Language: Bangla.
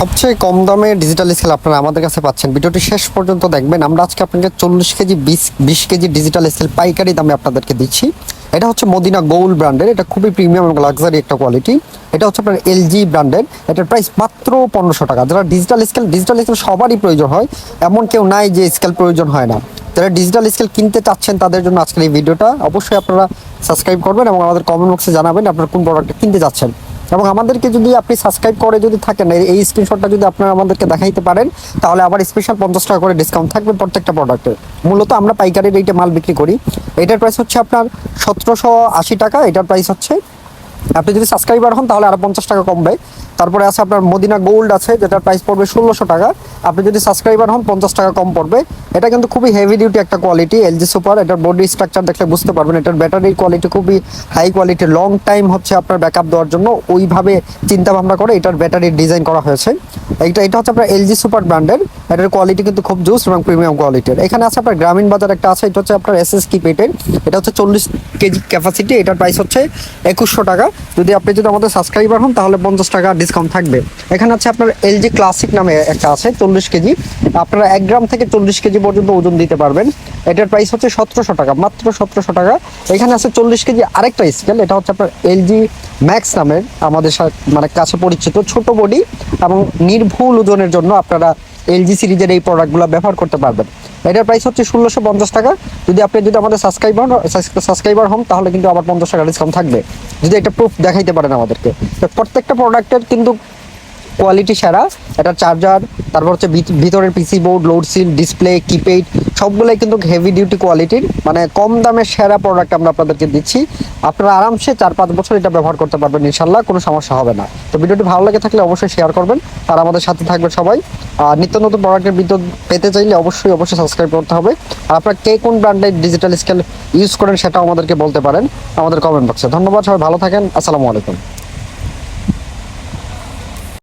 সবচেয়ে কম দামে ডিজিটাল স্কেল আপনারা আমাদের কাছে পাচ্ছেন। ভিডিওটি শেষ পর্যন্ত দেখবেন। আমরা আজকে আপনাকে চল্লিশ কেজি, বিশ বিশ কেজি ডিজিটাল স্কেল পাইকারি দামে আপনাদেরকে দিচ্ছি। এটা হচ্ছে মদিনা গোল্ড ব্র্যান্ডের এটা খুবই প্রিমিয়াম এবং লাক্সারি একটা কোয়ালিটি এটা হচ্ছে আপনার এলজি ব্র্যান্ডের এটার প্রাইস মাত্র পনেরোশো টাকা। যারা ডিজিটাল স্কেল ডিজিটাল স্কেল সবারই প্রয়োজন হয়, এমন কেউ নাই যে স্কেল প্রয়োজন হয় না। যারা ডিজিটাল স্কেল কিনতে চাচ্ছেন, তাদের জন্য আজকের এই ভিডিওটা অবশ্যই আপনারা সাবস্ক্রাইব করবেন এবং আমাদের কমেন্ট বক্সে জানাবেন আপনারা কোন প্রোডাক্টটা কিনতে যাচ্ছেন। এবং আমাদেরকে যদি আপনি সাবস্ক্রাইব করে যদি থাকেন, এই- স্ক্রিনশটটা যদি আপনারা আমাদেরকে দেখাইতে পারেন, তাহলে আবার স্পেশাল পঞ্চাশ টাকা করে ডিসকাউন্ট থাকবে প্রত্যেকটা প্রোডাক্টে মূলত আমরা পাইকারি রেটে মাল বিক্রি করি। এটার প্রাইস হচ্ছে আপনার সতেরোশো আশি টাকা, এটার প্রাইস হচ্ছে, আপনি যদি সাবস্ক্রাইবার হন তাহলে আরও পঞ্চাশ টাকা কমবে। তারপরে আছে আপনার মদিনা গোল্ড আছে, যেটার প্রাইস পড়বে ষোলোশো টাকা। আপনি যদি সাবস্ক্রাইবার হন, পঞ্চাশ টাকা কম পড়বে। এটা কিন্তু খুবই হেভি ডিউটি একটা কোয়ালিটি এলজি সুপার এটার বডি স্ট্রাকচার দেখলে বুঝতে পারবেন। এটার ব্যাটারির কোয়ালিটি খুবই হাই কোয়ালিটি লং টাইম হচ্ছে আপনার ব্যাকআপ দেওয়ার জন্য। ওইভাবে চিন্তা ভাবনা করে এটার ব্যাটারির ডিজাইন করা হয়েছে। এইটা, এটা হচ্ছে আপনার এলজি সুপার ব্র্যান্ডের এটার কোয়ালিটি কিন্তু খুব জুস এবং প্রিমিয়াম কোয়ালিটির এখানে আছে আপনার গ্রামীণ বাজার একটা আছে, এটা হচ্ছে আপনার এস এস কি পেটের এটা হচ্ছে চল্লিশ কেজি ক্যাপাসিটি এটার প্রাইস হচ্ছে একুশশো টাকা। যদি আপনি যদি আমাদের সাবস্ক্রাইবার হন, তাহলে পঞ্চাশ টাকা ডিসকাউন্ট থাকবে। এখানে আছে আপনার এলজি ক্লাসিক নামে একটা আছে চল্লিশ কেজি। আপনারা এক গ্রাম থেকে চল্লিশ কেজি পর্যন্ত ওজন দিতে পারবেন। এটার প্রাইস হচ্ছে সতেরোশো টাকা, মাত্র সতেরোশো টাকা। এখানে আছে চল্লিশ কেজি আরেকটা স্কেল এটা হচ্ছে আপনার এলজি ম্যাক্স নামের আমাদের মানে কাছে পরিচিত ছোট বডি এবং নির্ভুল ওজনের জন্য আপনারা এলজি সিরিজের এই প্রোডাক্টগুলো ব্যবহার করতে পারবেন। এটার প্রাইস হচ্ছে ষোলোশো পঞ্চাশ টাকা। যদি আপনি যদি আমাদের সাবস্ক্রাইবার সাবস্ক্রাইবার হন, তাহলে কিন্তু আবার পঞ্চাশ টাকা ডিসকাউন্ট থাকবে। যদি একটা প্রুফ দেখাইতে পারেন আমাদেরকে। প্রত্যেকটা প্রোডাক্টের কিন্তু কোয়ালিটি সেরা এটা চার্জার তারপর হচ্ছে ভিত- ভিতরের PC board load seal display keypad সবগুলোই কিন্তু হেভি ডিউটি কোয়ালিটির মানে কম দামে সেরা প্রোডাক্ট আমরা আপনাদেরকে দিচ্ছি। আপনারা আরামসে চার পাঁচ বছর এটা ব্যবহার করতে পারবেন ইনশাল্লাহ কোনো সমস্যা হবে না। তো ভিডিওটি ভালো লাগে থাকলে অবশ্যই শেয়ার করবেন, আর আমাদের সাথে থাকবেন সবাই। আর নিত্য নতুন প্রোডাক্টের ভিডিও পেতে চাইলে অবশ্যই অবশ্যই সাবস্ক্রাইব করতে হবে। আর আপনারা কে কোন ব্র্যান্ডের ডিজিটাল স্কেল ইউজ করেন সেটাও আমাদেরকে বলতে পারেন আমাদের কমেন্ট বক্সে ধন্যবাদ, সবাই ভালো থাকেন, আসসালামু আলাইকুম।